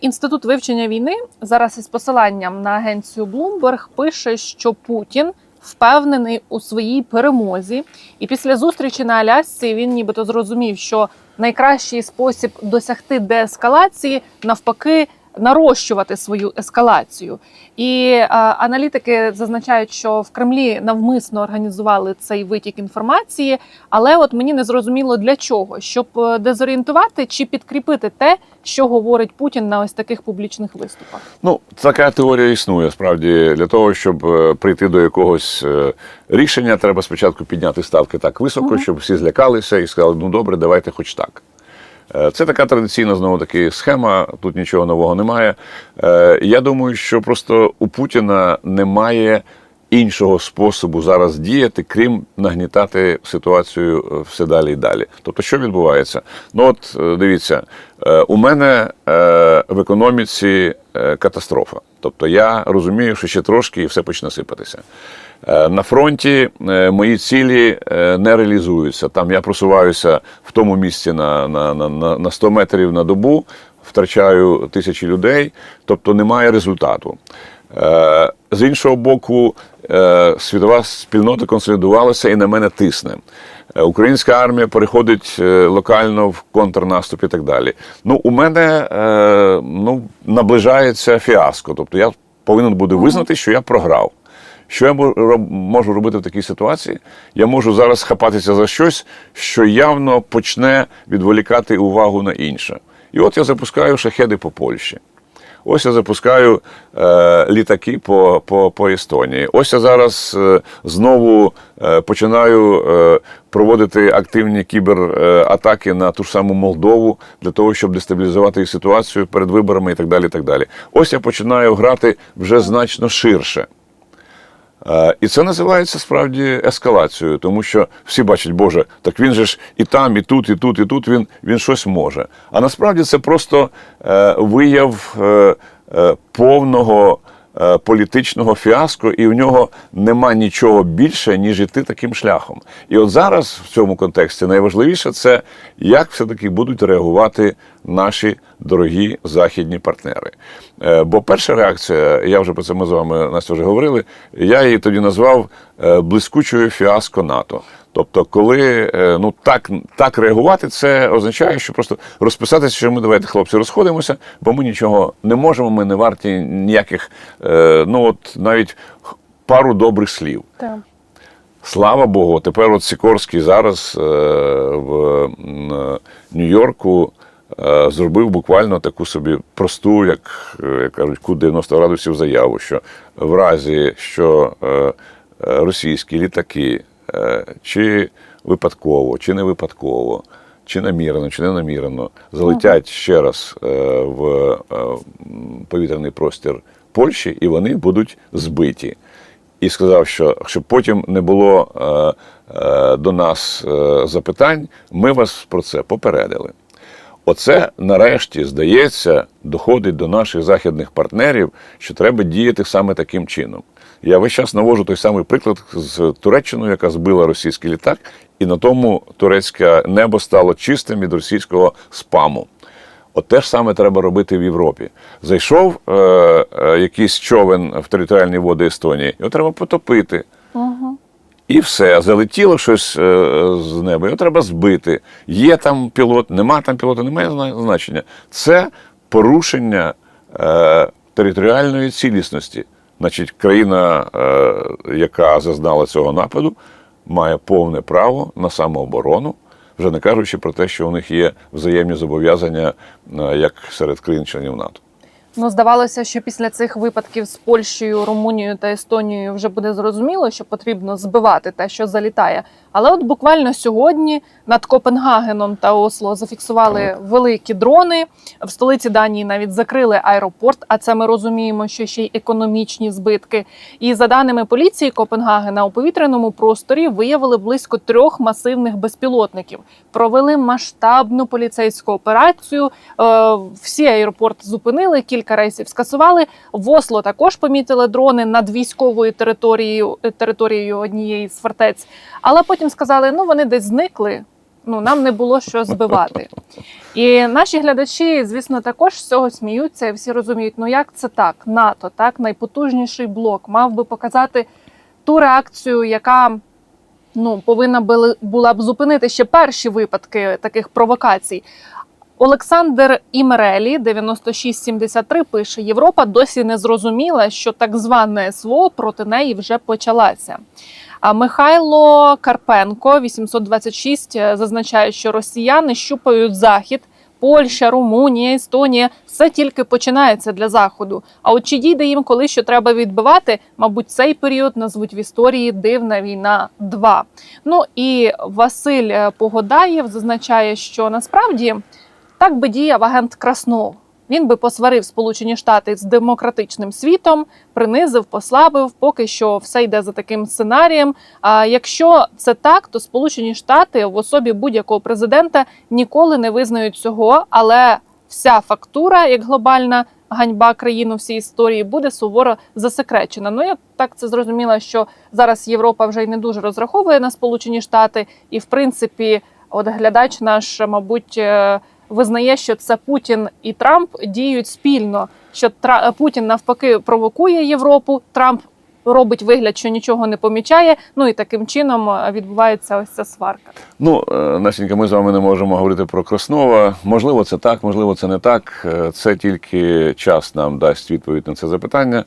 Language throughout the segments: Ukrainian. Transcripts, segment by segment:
Інститут вивчення війни зараз із посиланням на агенцію Bloomberg пише, що Путін впевнений у своїй перемозі, і після зустрічі на Алясці він нібито зрозумів, що найкращий спосіб досягти деескалації навпаки нарощувати свою ескалацію. І аналітики зазначають, що в Кремлі навмисно організували цей витік інформації, але от мені не зрозуміло для чого, щоб е, дезорієнтувати чи підкріпити те, що говорить Путін на ось таких публічних виступах. Ну, така теорія існує. Справді для того, щоб е, прийти до якогось е, рішення, треба спочатку підняти ставки так високо, Мгм. щоб всі злякалися і сказали, ну добре, давайте хоч так. Е, Це така традиційна знову таки схема. Тут нічого нового немає. Е, Я думаю, що просто у Путіна немає іншого способу зараз діяти, крім нагнітати ситуацію е, все далі і далі. Тобто, що відбувається? Ну от е, дивіться, е, у мене в економіці катастрофа. Тобто я розумію, що ще трошки і все почне сипатися. На фронті мої цілі не реалізуються. Там я просуваюся в тому місці на, на, на, на на 100 метрів на добу, втрачаю тисячі людей, тобто немає результату. З іншого боку, світова спільнота консолідувалася і на мене тисне. Е, Українська армія переходить е, локально в контрнаступ і так далі. Ну, у мене е, ну, наближається фіаско. Тобто я повинен буду визнати, що я програв. Що я можу робити в такій ситуації? Я можу зараз хапатися за щось, що явно почне відволікати увагу на інше. І от я запускаю шахеди по Польщі. Ось я запускаю е, літаки по, по, по Естонії. Ось я зараз е, знову е, починаю е, проводити активні кібератаки на ту ж саму Молдову для того, щоб дестабілізувати ситуацію перед виборами і так далі. І так далі. Ось я починаю грати вже значно ширше. Е, І це називається справді ескалацією, тому що всі бачать, Боже, так він же ж і там, і тут, і тут, і тут він, він щось може. А насправді це просто е, вияв е, повного політичного фіаско, і в нього нема нічого більше, ніж іти таким шляхом. І от зараз в цьому контексті найважливіше це як все-таки будуть реагувати наші дорогі західні партнери. Е, Бо перша реакція, я вже про це ми з вами Настя вже говорили, я її тоді назвав е, блискучою фіаско НАТО. Тобто, коли е, ну так, так реагувати, це означає, що просто розписатися, що ми давайте, хлопці, розходимося, бо ми нічого не можемо, ми не варті ніяких, е, ну от навіть пару добрих слів. Так. Слава Богу, тепер от Сікорський зараз е, в Нью-Йорку зробив буквально таку собі просту, як, як кажуть, кут 90 градусів заяву, що в разі, що російські літаки чи випадково, чи не випадково, чи намірено, чи не намірено, залетять ще раз е, в е, повітряний простір Польщі, і вони будуть збиті і сказав, що щоб потім не було е, е, до нас е, запитань, ми вас про це попередили. Оце нарешті здається, доходить до наших західних партнерів, що треба діяти саме таким чином. Я весь час навожу той самий приклад з Туреччиною, яка збила російський літак, і на тому турецьке небо стало чистим від російського спаму. От те ж саме треба робити в Європі. Зайшов е, е, якийсь човен в територіальні води Естонії, його треба потопити. Угу. І все, залетіло щось е, з неба, його треба збити. Є там пілот, нема там пілота, немає значення. Це порушення е, територіальної цілісності. Значить, країна, е, яка зазнала цього нападу, має повне право на самооборону, вже не кажучи про те, що у них є взаємні зобов'язання е, як серед країн-членів НАТО. Ну, здавалося, що після цих випадків з Польщею, Румунією та Естонією вже буде зрозуміло, що потрібно збивати те, що залітає. Але от буквально сьогодні над Копенгагеном та Осло зафіксували великі дрони. В столиці Данії навіть закрили аеропорт. А це ми розуміємо, що ще й економічні збитки. І за даними поліції Копенгагена, у повітряному просторі виявили близько трьох масивних безпілотників. Провели масштабну поліцейську операцію. Е, Всі аеропорт зупинили, кілька рейсів скасували. В Осло також помітили дрони над військовою територією територією однієї з фортець. Але потім сказали, ну вони десь зникли. ну нам не було що збивати. І наші глядачі, звісно, також з цього сміються і всі розуміють, ну як це так? НАТО, так, найпотужніший блок, мав би показати ту реакцію, яка ну, повинна була б зупинити ще перші випадки таких провокацій. Олександр Імерелі, 9673, пише: Європа досі не зрозуміла, що так зване СВО проти неї вже почалася. Михайло Карпенко, 826, е, зазначає, що росіяни щупають захід. Польща, Румунія, Естонія все тільки починається для заходу. А от чи дійде їм коли що треба відбивати? Мабуть, цей період назвуть в історії Дивна війна 2. Ну і Василь е, Погодаєв зазначає, що насправді так би діяв агент Краснов. Він би посварив Сполучені Штати з демократичним світом, принизив, послабив, поки що все йде за таким сценарієм. А якщо це так, то Сполучені Штати в особі будь-якого президента ніколи не визнають цього, але вся фактура, як глобальна ганьба країн у всій історії, буде суворо засекречена. Ну я так це зрозуміла, що зараз Європа вже й не дуже розраховує на Сполучені Штати, і в принципі, от глядач наш, мабуть. Визнає, що це Путін і Трамп діють спільно. Що Тра- Путін навпаки провокує Європу, Трамп робить вигляд, що нічого не помічає. Ну і таким чином е, відбувається ось ця сварка. Ну, е, Настенька, ми з вами не можемо говорити про Краснова. Можливо, це так, можливо, це не так. Е, Це тільки час нам дасть відповідь на це запитання.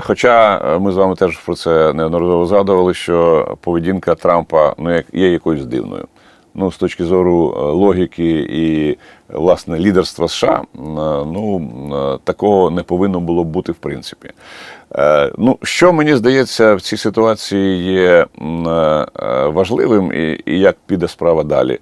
Хоча ми з вами теж про це неодноразово згадували, що поведінка Трампа ну, є якоюсь дивною. Ну, з точки зору е, логіки і власне лідерства США, е, ну е, такого не повинно було бути в принципі. Ну, що мені здається, в цій ситуації є важливим і, і як піде справа далі.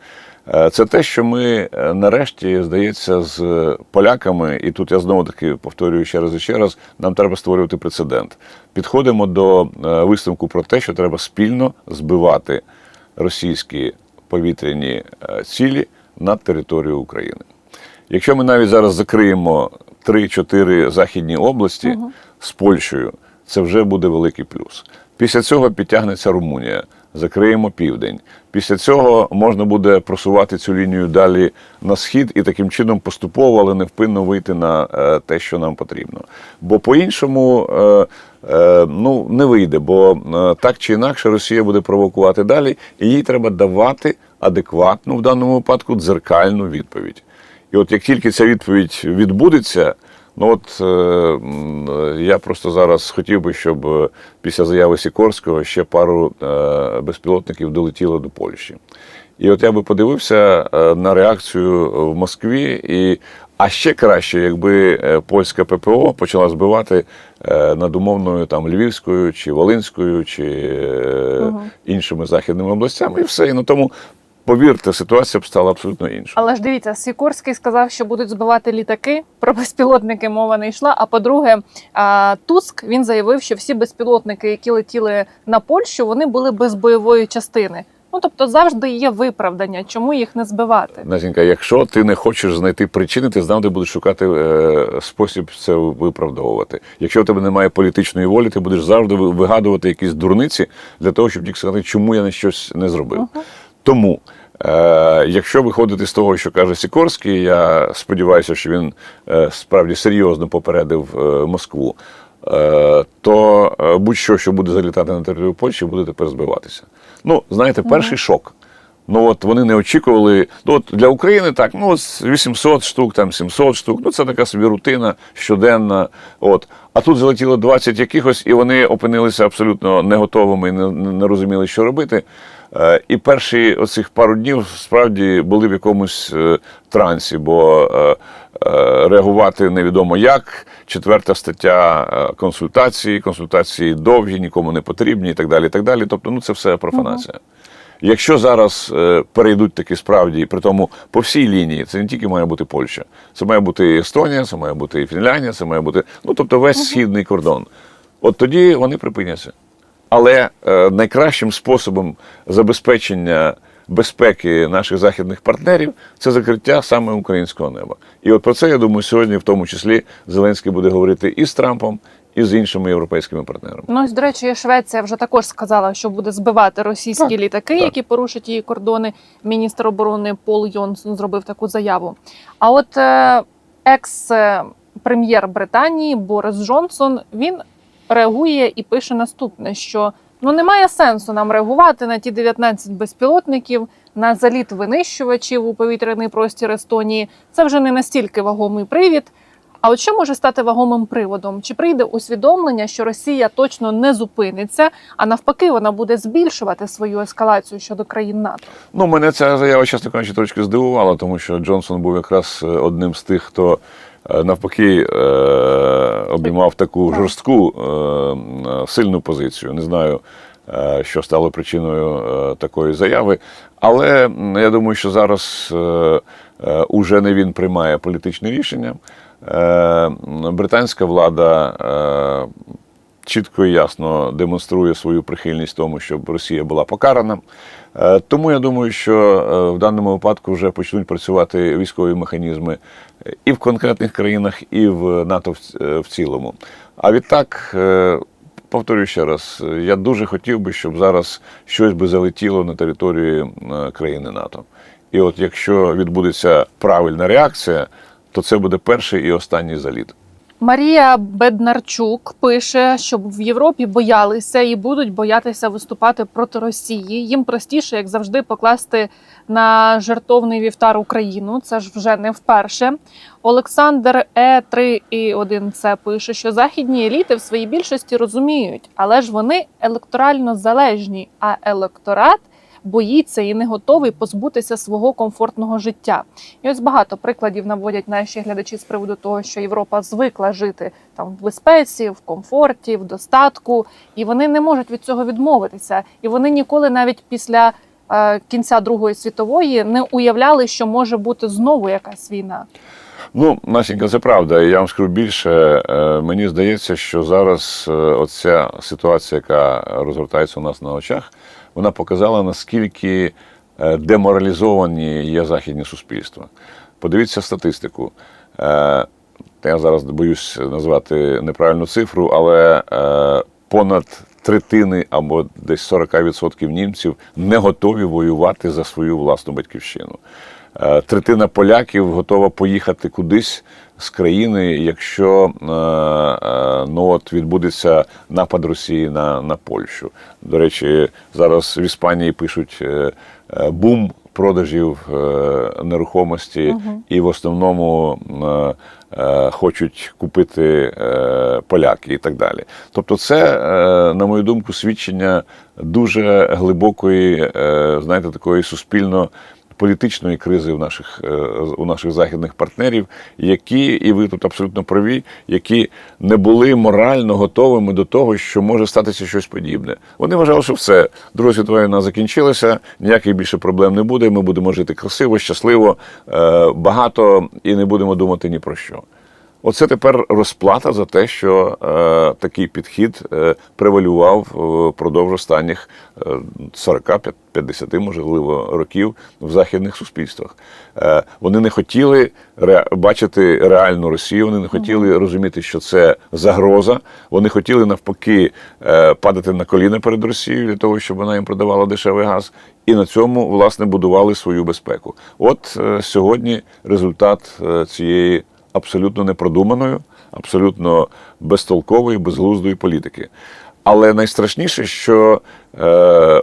Це те, що ми нарешті, здається, з поляками, і тут я знову таки повторюю ще раз і ще раз, нам треба створювати прецедент. Підходимо до висновку про те, що треба спільно збивати російські повітряні е, цілі на територію України. Якщо ми навіть зараз закриємо 3-4 західні області з Польщею, це вже буде великий плюс. Після цього підтягнеться Румунія, закриємо південь. Після цього можна буде просувати цю лінію далі на схід і таким чином поступово, але невпинно вийти на е, те, що нам потрібно. Бо по-іншому е, е, ну, не вийде, бо так чи інакше Росія буде провокувати далі, і їй треба давати адекватну в даному випадку дзеркальну відповідь. І от як тільки ця відповідь відбудеться, ну от е, я просто зараз хотів би, щоб е, після заяви Сікорського ще пару е, безпілотників долетіло до Польщі. І от я би подивився е, на реакцію в Москві, і а ще краще, якби е, польська ППО почала збивати е, над умовною там Львівською чи Волинською, чи е, іншими західними областями, і все. І на тому, повірте, ситуація б стала абсолютно іншою. Але ж дивіться, Сікорський сказав, що будуть збивати літаки. Про безпілотники мова не йшла. А по-друге, Туск він заявив, що всі безпілотники, які летіли на Польщу, вони були без бойової частини. Ну тобто завжди є виправдання, чому їх не збивати. Назінька, якщо ти не хочеш знайти причини, ти завжди будеш шукати е, спосіб це виправдовувати. Якщо в тебе немає політичної волі, ти будеш завжди вигадувати якісь дурниці для того, щоб тільки сказати, чому я на щось не зробив. Мгм. Тому, якщо виходити з того, що каже Сікорський, я сподіваюся, що він е, справді серйозно попередив е, Москву. е, То е, будь-що, що буде залітати на територію Польщі, буде тепер збиватися. Ну, знаєте, перший шок. Ну от вони не очікували. Ну от для України так, ну 800 штук, там 700 штук. Ну це така собі рутина щоденна. От а тут залетіло 20 якихось, і вони опинилися абсолютно не готовими і не, не розуміли, що робити. Е, і перші оцих пару днів справді були в якомусь е, трансі, бо е, реагувати невідомо як. Четверта стаття консультації, консультації довгі, нікому не потрібні і так далі. І так далі. Тобто, ну це все профанація. Якщо зараз перейдуть такі справді, при тому по всій лінії, це не тільки має бути Польща, це має бути Естонія, це має бути Фінляндія, це має бути, ну тобто весь східний кордон. От тоді вони припиняться. Але е, найкращим способом забезпечення безпеки наших західних партнерів це закриття саме українського неба. І от про це я думаю, сьогодні, в тому числі, Зеленський буде говорити і з Трампом, і з іншими європейськими партнерами. Ну, ось, до речі, Швеція вже також сказала, що буде збивати російські Так, літаки, так. які порушать її кордони. Міністр оборони Пол Йонсон зробив таку заяву. А от е, екс-прем'єр Британії Борис Джонсон він реагує і пише наступне: що ну немає сенсу нам реагувати на ті 19 безпілотників, на заліт винищувачів у повітряний простір Естонії. Це вже не настільки вагомий привід. А от що може стати вагомим приводом? Чи прийде усвідомлення, що Росія точно не зупиниться, а навпаки, вона буде збільшувати свою ескалацію щодо країн НАТО? Ну, мене ця заява, чесно кажучи, трошки здивувала, тому що Джонсон був якраз е, одним з тих, хто навпаки е, обіймав таку жорстку, е, сильну позицію. Не знаю, е, що стало причиною е, такої заяви. Але я думаю, що зараз е, е, уже не він приймає політичне рішення. Е, Британська влада е, чітко і ясно демонструє свою прихильність тому, щоб Росія була покарана. Е, Тому я думаю, що е, в даному випадку вже почнуть працювати військові механізми і в конкретних країнах, і в НАТО в- е, цілому. А відтак. Повторюю ще раз, я дуже хотів би, щоб зараз щось би залетіло на територію е, країни НАТО. І от якщо відбудеться правильна реакція, то це буде перший і останній заліт. Марія Беднарчук пише, щоб в Європі боялися і будуть боятися виступати проти Росії. Їм простіше, як завжди, покласти на жертовний вівтар Україну. Це ж вже не вперше. Олександр Е 3 і 1 це пише, що західні еліти в своїй більшості розуміють, але ж вони електорально залежні, а електорат. Боїться і не готовий позбутися свого комфортного життя. І ось багато прикладів наводять наші глядачі з приводу того, що Європа звикла жити там в безпеці, в комфорті, в достатку, і вони не можуть від цього відмовитися. І вони ніколи навіть після е, кінця Другої світової не уявляли, що може бути знову якась війна. Ну, Насінька, це правда. Я вам скажу більше. Е, Мені здається, що зараз е, оця ситуація, яка розгортається у нас на очах, вона показала, наскільки е, деморалізовані є західні суспільства. Подивіться статистику. Е, Я зараз боюсь назвати неправильну цифру, але е, понад третини або десь 40% німців не готові воювати за свою власну батьківщину. Третина поляків готова поїхати кудись з країни, якщо е, е, ну от відбудеться напад Росії на, на Польщу. До речі, зараз в Іспанії пишуть е, бум продажів нерухомості, і в основному хочуть купити поляки і так далі. Тобто, це, на мою думку, свідчення дуже глибокої, знаєте, такої суспільно політичної кризи у наших е, у наших західних партнерів, які, і ви тут абсолютно праві, які не були морально готовими до того, що може статися щось подібне. Вони вважали, що все, Друга світова війна закінчилася, ніяких більше проблем не буде. Ми будемо жити красиво, щасливо, е, багато і не будемо думати ні про що. Оце тепер розплата за те, що е, такий підхід е, превалював е, впродовж останніх е, 40-50, можливо, років в західних суспільствах. Е, вони не хотіли ре, бачити реальну Росію, вони не хотіли розуміти, що це загроза. Вони хотіли навпаки е, падати на коліна перед Росією для того, щоб вона їм продавала дешевий газ. І на цьому власне будували свою безпеку. От е, сьогодні результат е, цієї абсолютно непродуманої, абсолютно безтолкової, безглуздої політики. Але найстрашніше, що е,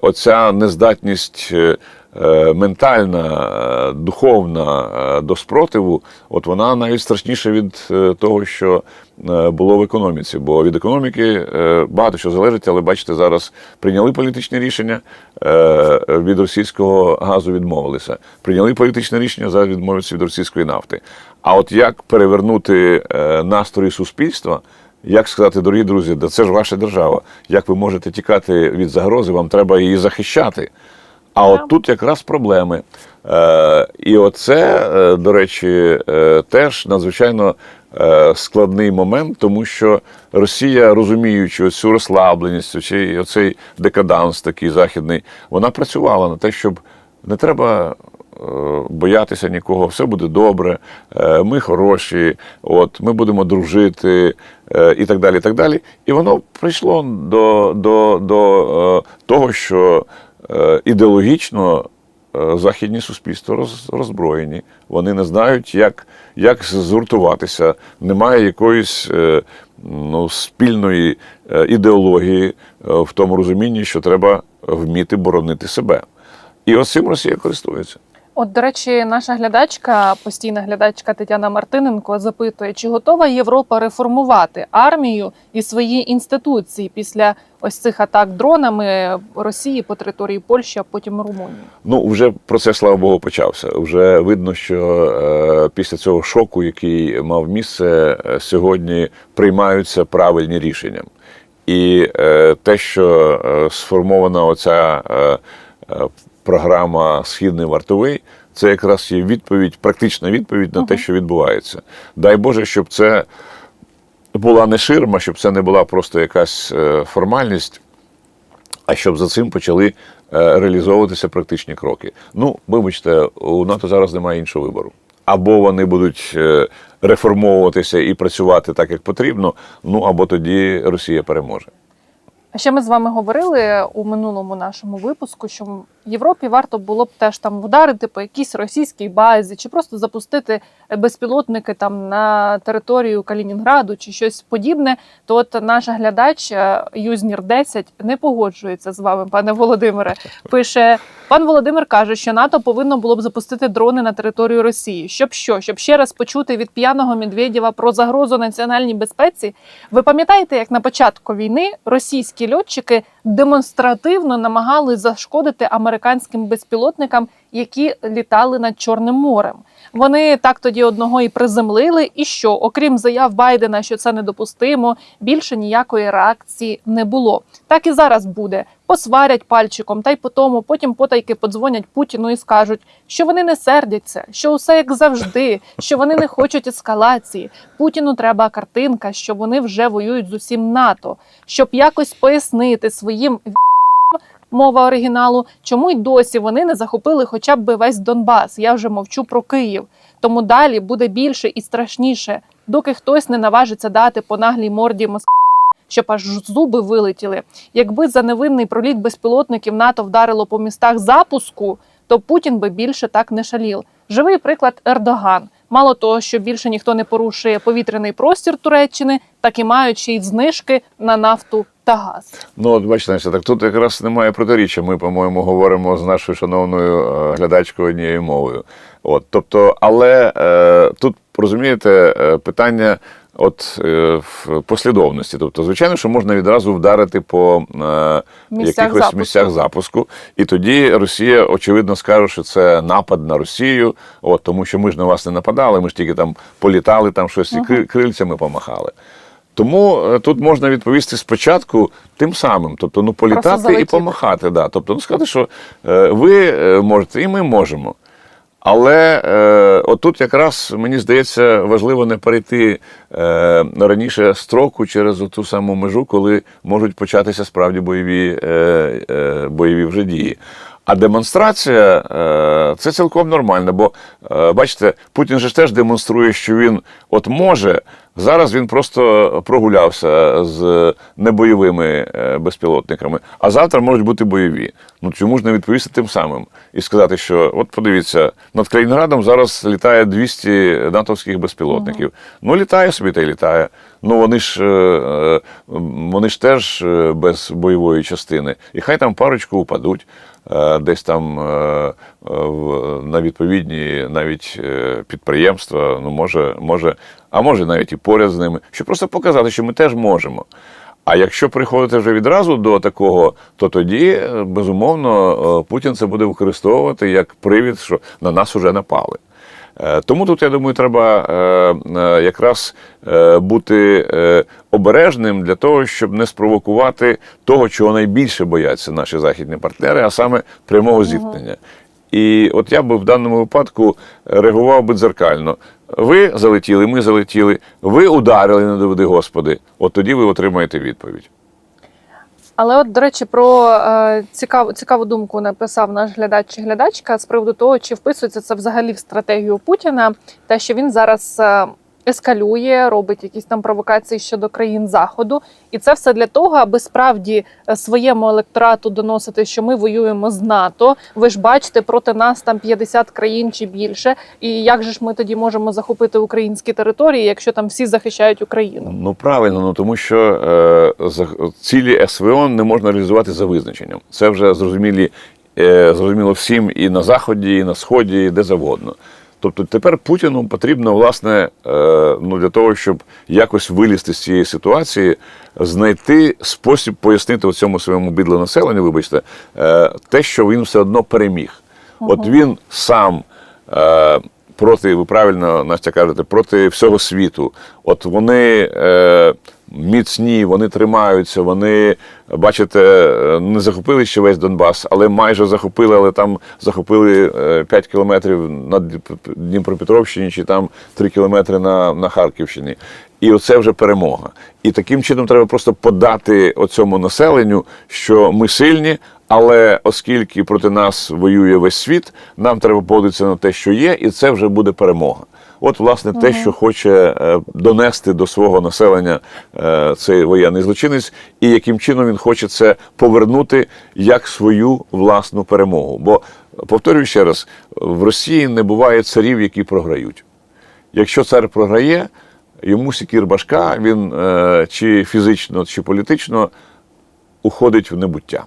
оця нездатність е, ментальна, е, духовна е, до спротиву, от вона навіть страшніша від е, того, що е, було в економіці. Бо від економіки е, багато що залежить, але бачите, зараз прийняли політичне рішення, е, від російського газу відмовилися. Прийняли політичне рішення, зараз відмовляться від російської нафти. А от як перевернути е, настрої суспільства? Як сказати, дорогі друзі, да це ж ваша держава. Як ви можете тікати від загрози, вам треба її захищати. А от тут якраз проблеми. Е, і оце, е, до речі, е, теж надзвичайно е, складний момент, тому що Росія, розуміючи оцю розслабленість, оцей, оцей декаданс такий західний, вона працювала на те, щоб не треба боятися нікого, все буде добре, ми хороші, от, ми будемо дружити і так далі. І так далі. І воно прийшло до, до, до того, що ідеологічно е, західні суспільства роз, роззброєні. Вони не знають, як, як згуртуватися. Немає якоїсь е, ну, спільної е, ідеології е, в тому розумінні, що треба вміти боронити себе. І ось цим Росія користується. От, до речі, наша глядачка, постійна глядачка Тетяна Мартиненко, запитує, чи готова Європа реформувати армію і свої інституції після ось цих атак дронами Росії по території Польщі, а потім Румунії. Ну, вже процес, слава Богу, почався. Вже видно, що е, після цього шоку, який мав місце, е, сьогодні приймаються правильні рішення. І е, те, що е, сформована оця е, е, програма Східний вартовий, це якраз є відповідь, практична відповідь на те, що відбувається. Дай Боже, щоб це була не ширма, щоб це не була просто якась е, формальність, а щоб за цим почали е, реалізовуватися практичні кроки. Ну, вибачте, у НАТО зараз немає іншого вибору. Або вони будуть е, реформовуватися і працювати так, як потрібно, ну або тоді Росія переможе. А ще ми з вами говорили у минулому нашому випуску, що Європі варто було б теж там вдарити по якійсь російській базі, чи просто запустити безпілотники там на територію Калінінграду чи щось подібне. То от наш глядач е, Юзнір 10 не погоджується з вами, пане Володимире. Пише пан Володимир каже, що НАТО повинно було б запустити дрони на територію Росії. Щоб що? Щоб ще раз почути від п'яного Медведєва про загрозу національній безпеці. Ви пам'ятаєте, як на початку війни російські льотчики демонстративно намагали зашкодити американським безпілотникам, які літали над Чорним морем. Вони так тоді одного і приземлили. І що, окрім заяв Байдена, що це недопустимо, більше ніякої реакції не було. Так і зараз буде. Посварять пальчиком, та й по тому потім потайки подзвонять Путіну і скажуть, що вони не сердяться, що усе як завжди, що вони не хочуть ескалації. Путіну треба картинка, що вони вже воюють з усім НАТО, щоб якось пояснити своїм мова оригіналу, чому й досі вони не захопили хоча б весь Донбас. Я вже мовчу про Київ. Тому далі буде більше і страшніше, доки хтось не наважиться дати по наглій морді Москві, щоб аж зуби вилетіли. Якби за невинний проліт безпілотників НАТО вдарило по містах запуску, то Путін би більше так не шалів. Живий приклад Ердоган. Мало того, що більше ніхто не порушує повітряний простір Туреччини, так і мають ще й знижки на нафту та газ. Ну, от бачите, так тут якраз немає протиріччя. Ми, по-моєму, говоримо з нашою шановною е, глядачкою однією мовою. От, тобто, але е, тут розумієте е, питання. От е, в послідовності, тобто, звичайно, що можна відразу вдарити по е, Місцях якихось запуску. місцях запуску, і тоді Росія очевидно скаже, що це напад на Росію, от тому що ми ж на вас не нападали, ми ж тільки там політали, там щось і кри- крильцями помахали. Тому е, тут можна відповісти спочатку тим самим, тобто ну політати і помахати. Да. Тобто, ну сказати, що ви можете, і ми можемо. Але е, отут якраз мені здається важливо не перейти е, раніше строку через ту саму межу, коли можуть початися справді бойові, е, е, бойові вже дії. А демонстрація е, це цілком нормально, бо е, бачите, Путін же теж демонструє, що він от може. Зараз він просто прогулявся з небойовими е, безпілотниками, а завтра можуть бути бойові. Ну чому ж не відповісти тим самим і сказати, що от подивіться, над Калінінградом зараз літає 200 натовських безпілотників. Ну літає собі та й літає. Ну вони ж е, е, вони ж теж е, без бойової частини, і хай там парочку упадуть. Десь там на відповідні навіть підприємства, ну може, може, а може навіть і поряд з ними, щоб просто показати, що ми теж можемо. А якщо приходити вже відразу до такого, то тоді, е, безумовно, е, Путін це буде використовувати як привід, що на нас уже напали. Е, Тому тут, я думаю, треба якраз бути обережним для того, щоб не спровокувати того, чого найбільше бояться наші західні партнери, а саме прямого зіткнення. І от я би в даному випадку реагував би дзеркально. Ви залетіли, ми залетіли, ви ударили, не доведи Господи. От тоді ви отримаєте відповідь. Але от, до речі, про е, цікаву, цікаву думку написав наш глядач чи глядачка з приводу того, чи вписується це взагалі в стратегію Путіна, те, що він зараз е, ескалює, робить якісь там провокації щодо країн Заходу. І це все для того, аби справді е, своєму електорату доносити, що ми воюємо з НАТО. Ви ж бачите, проти нас там 50 країн чи більше. І як же ж ми тоді можемо захопити українські території, якщо там всі захищають Україну? Ну правильно, ну тому що е, цілі СВО не можна реалізувати за визначенням. Це вже зрозумілі, е, зрозуміло всім і на заході, і на сході, і де завгодно. Тобто тепер Путіну потрібно, власне, е, ну для того, щоб якось вилізти з цієї ситуації, знайти спосіб пояснити у цьому своєму бідло населенню, вибачте, е, те, що він все одно переміг. От він сам. Е, проти, ви правильно Настя кажете, проти всього світу. От вони е, міцні, вони тримаються, вони, бачите, е, не захопили ще весь Донбас, але майже захопили, але там захопили е, 5 кілометрів на Дніпропетровщині чи там 3 кілометри на, на Харківщині. І оце вже перемога. І таким чином треба просто подати оцьому населенню, що ми сильні, але оскільки проти нас воює весь світ, нам треба поводитися на те, що є, і це вже буде перемога. От, власне, те, що хоче е, донести до свого населення е, цей воєнний злочинець, і яким чином він хоче це повернути як свою власну перемогу. Бо повторюю ще раз: в Росії не буває царів, які програють. Якщо цар програє, йому сікір башка, він е, чи фізично, чи політично уходить в небуття.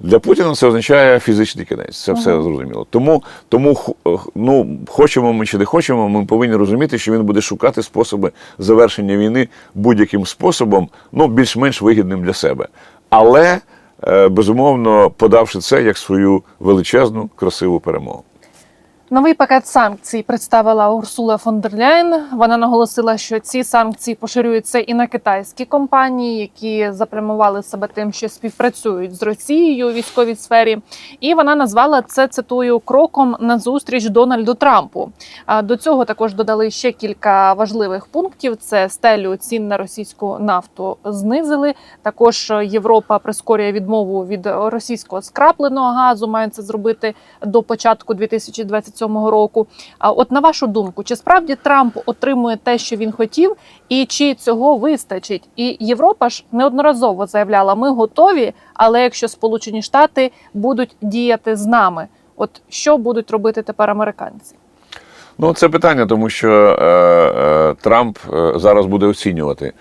Для Путіна це означає фізичний кінець. Це все зрозуміло. Тому, тому ну, хочемо ми чи не хочемо, ми повинні розуміти, що він буде шукати способи завершення війни будь-яким способом, ну, більш-менш вигідним для себе. Але, е, безумовно, подавши це як свою величезну, красиву перемогу. Новий пакет санкцій представила Урсула фон дер Ляйн. Вона наголосила, що ці санкції поширюються і на китайські компанії, які запрямували себе тим, що співпрацюють з Росією у військовій сфері. І вона назвала це цитую кроком на зустріч Дональду Трампу. А до цього також додали ще кілька важливих пунктів: це стелю цін на російську нафту знизили. Також Європа прискорює відмову від російського скрапленого газу. Має це зробити до початку 2027 року. А от на вашу думку, чи справді Трамп отримує те, що він хотів, і чи цього вистачить? І Європа ж неодноразово заявляла, ми готові, але якщо Сполучені Штати будуть діяти з нами, от що будуть робити тепер американці? Ну, це питання, тому що е, е, Трамп е, зараз буде оцінювати,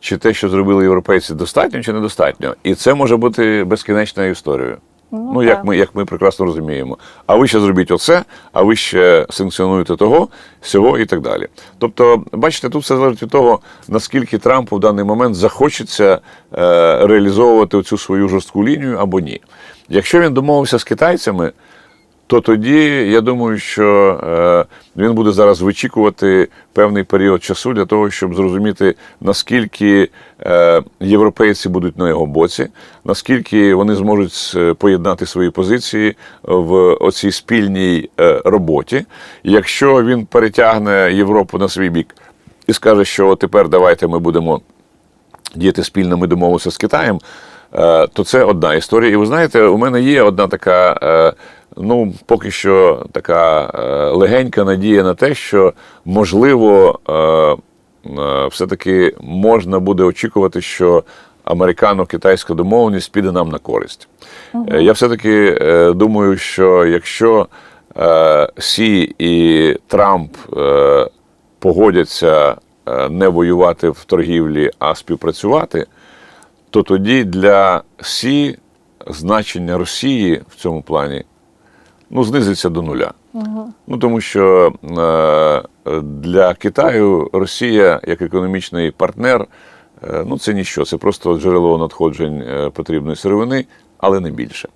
чи те, що зробили європейці, достатньо чи недостатньо. І це може бути безкінечною історією. Ну, ну як ми, як ми прекрасно розуміємо. А ви ще зробіть оце, а ви ще санкціонуєте того, сього і так далі. Тобто, бачите, тут все залежить від того, наскільки Трампу в даний момент захочеться е, реалізовувати цю свою жорстку лінію або ні. Якщо він домовився з китайцями, то тоді я думаю, що е, він буде зараз вичікувати певний період часу для того, щоб зрозуміти, наскільки е, європейці будуть на його боці, наскільки вони зможуть е, поєднати свої позиції в оцій спільній роботі. Якщо він перетягне Європу на свій бік і скаже, що тепер давайте ми будемо діяти спільно, ми домовилися з Китаєм, то це одна історія. І ви знаєте, у мене є одна така, ну, поки що така е, легенька надія на те, що можливо, е, е, все-таки можна буде очікувати, що американо-китайська домовленість піде нам на користь. Е, Я все-таки думаю, що якщо Сі і Трамп погодяться не воювати в торгівлі, а співпрацювати, то тоді для Сі значення Росії в цьому плані ну, знизиться до нуля. Ну тому що е, для Китаю Росія як економічний партнер, е, ну це ніщо, це просто джерело надходжень е, потрібної сировини, але не більше.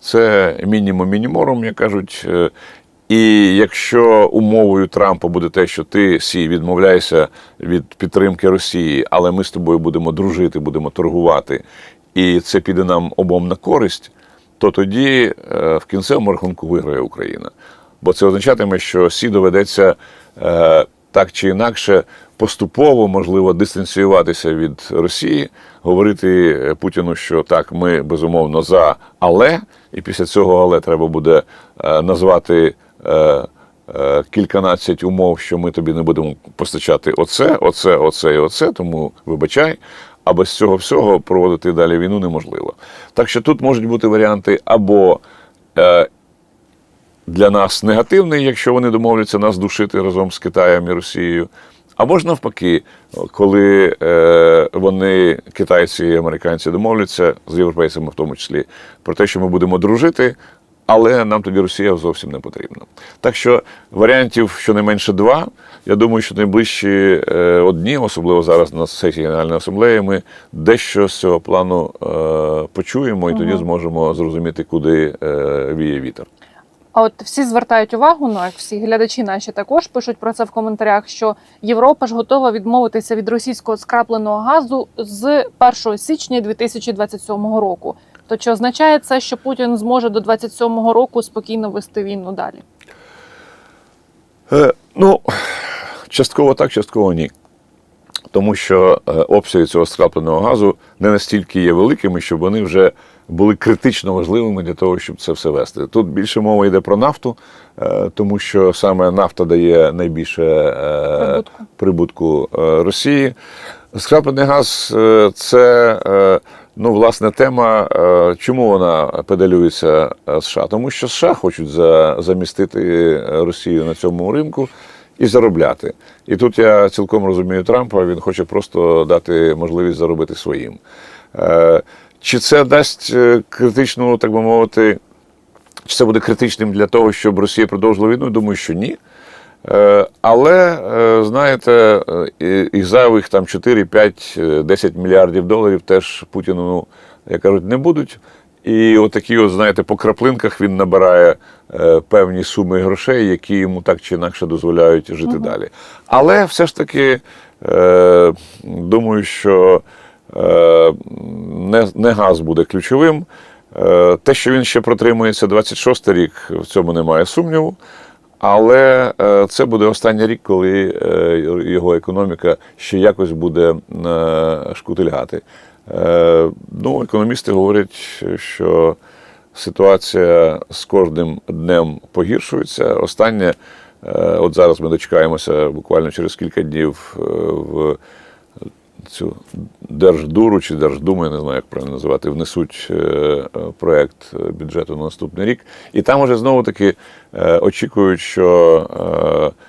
Це мінімум мініморум, як кажуть. Е, І якщо умовою Трампа буде те, що ти сі відмовляєшся від підтримки Росії, але ми з тобою будемо дружити, будемо торгувати, і це піде нам обом на користь, то тоді е, в кінцевому рахунку виграє Україна. Бо це означатиме, що Сі доведеться е, так чи інакше поступово можливо дистанціюватися від Росії, говорити е, Путіну, що так, ми безумовно за, але, і після цього але треба буде назвати. Кільканадцять умов, що ми тобі не будемо постачати оце, оце, оце і оце, тому вибачай. А без цього всього проводити далі війну неможливо. Так що тут можуть бути варіанти або е, для нас негативний, якщо вони домовляться нас душити разом з Китаєм і Росією. Або ж навпаки, коли е, вони, китайці і американці, домовляться з європейцями, в тому числі, про те, що ми будемо дружити, але нам тоді Росія зовсім не потрібна. Так що варіантів щонайменше два. Я думаю, що найближчі е, одні, особливо зараз на сесії Генеральної асамблеї, ми дещо з цього плану е, почуємо і тоді зможемо зрозуміти, куди е, віє вітер. А от всі звертають увагу, ну як всі глядачі наші також пишуть про це в коментарях, що Європа ж готова відмовитися від російського скрапленого газу з 1 січня 2027 року. То чи означає це, що Путін зможе до 27-го року спокійно вести війну далі? Е, ну, частково так, частково ні. Тому що е, обсяги цього скрапленого газу не настільки є великими, щоб вони вже були критично важливими для того, щоб це все вести. Тут більше мова йде про нафту, е, тому що саме нафта дає найбільше е, Прибутку. прибутку Росії. Скраплений газ це ну, власне тема, е, чому вона педалюється е, США? Тому що США хочуть за- замістити Росію на цьому ринку і заробляти. І тут я цілком розумію Трампа, він хоче просто дати можливість заробити своїм. Е, Чи це дасть е, критичну, так би мовити, чи це буде критичним для того, щоб Росія продовжила війну? Думаю, що ні. Е, Але е, знаєте, е, і- зайвих там 4, 5, е, 10 мільярдів доларів теж Путіну, ну, як кажуть, не будуть. І отакі, от, знаєте, по краплинках він набирає певні суми грошей, які йому так чи інакше дозволяють жити далі. Але все ж таки думаю, що не, не газ буде ключовим. Те, що він ще протримується 26 рік, в цьому немає сумніву. Але е, це буде останній рік, коли е, його економіка ще якось буде е, шкутильгати. Ну, економісти говорять, що ситуація з кожним днем погіршується. Останнє, от зараз ми дочекаємося буквально через кілька днів в цю Держдуру чи Держдуму, я не знаю, як правильно називати, внесуть е, е, проект е, бюджету на наступний рік. І там уже знову таки е, очікують, що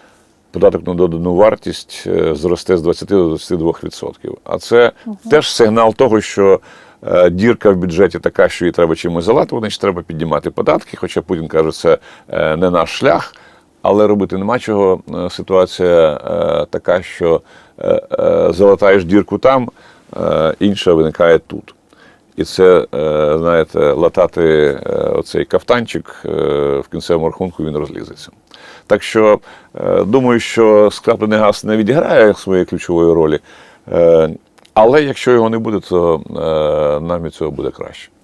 податок на додану вартість зросте з 20 до 22%. А це теж сигнал того, що дірка в бюджеті така, що її треба чимось залатувати, значить треба піднімати податки. Хоча Путін каже, це не наш шлях. Але робити нема чого. Ситуація така, що залатаєш дірку там, е, інша виникає тут. І це, е, знаєте, латати е, оцей кафтанчик е, в кінцевому рахунку він розлізеться. Так що е, думаю, що скраплений газ не відіграє своєї ключової ролі. Е, Але якщо його не буде, то е, нам від цього буде краще.